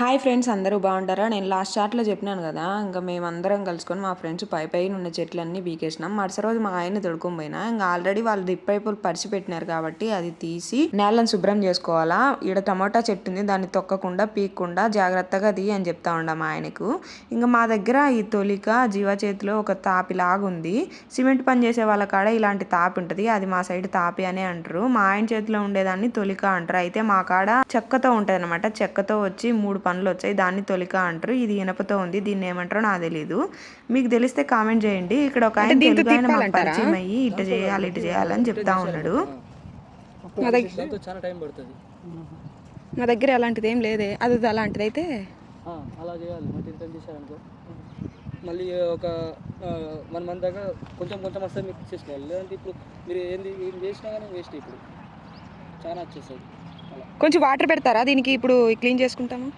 Hi friends అందరూ బాగుంటారా నేను last చాట్లో చెప్పినాను కదా ఇంకా మేమందరం కలుసుకొని మా ఫ్రెండ్స్ పై పైన ఉన్న చెట్లన్నీ బీకేసినాం మరుసటి రోజు మా ఆయన తొడుకొని పోయినా ఇంకా ఆల్రెడీ వాళ్ళు దిప్ పైపులు పరిచి పెట్టినారు కాబట్టి అది తీసి నేలను శుభ్రం చేసుకోవాలా. ఈడ టమాటా చెట్టు ఉంది దాన్ని తొక్కకుండా పీక్కుండా జాగ్రత్తగా తీ అని చెప్తా ఉండ మా ఆయనకు. ఇంకా మా దగ్గర ఈ తొలిక జీవ చేతిలో ఒక తాపి లాగుంది సిమెంట్ పని చేసే వాళ్ళ కాడ ఇలాంటి తాపి ఉంటుంది అది మా సైడ్ తాపి అనే అంటారు. మా ఆయన చేతిలో ఉండేదాన్ని తొలిక అంటారు. అయితే మా కాడ చెక్కతో ఉంటుంది అనమాట చెక్కతో వచ్చి మూడు పనులు వచ్చాయి దాన్ని తొలిక అంటారు. ఇది ఇనపతో ఉంది. దీన్ని ఏమంటారో నాకు తెలీదు. మీకు తెలిస్తే కామెంట్ చేయండి. ఇక్కడ ఒక ఆయన తెలుగు ఆయన మాకు పరిచయం అయ్యి ఇట్ట చేయాలి ఇట్ట చేయాలని చెప్తా ఉన్నాడు. మా దగ్గర దాంతో చాలా టైం పడుతుంది. మా దగ్గర అలాంటిది ఏం లేదే. అది అలాంటిది అయితే. ఆ, అలా చేయాలి. మళ్ళీ ఒక వన్ మంత్ దాకా కొంచెం కొంచెం వస్తే మిక్స్ చేసుకోవాలి లేదంటే ఇప్పుడు మీరు ఏంది ఏం చేసినా కానీ వేస్ట్ ఇప్పుడు. చాలా వచ్చేస్తుంది. కొంచెం వాటర్ పెడతారా? దీనికి ఇప్పుడు క్లీన్ చేసుకుంటాము.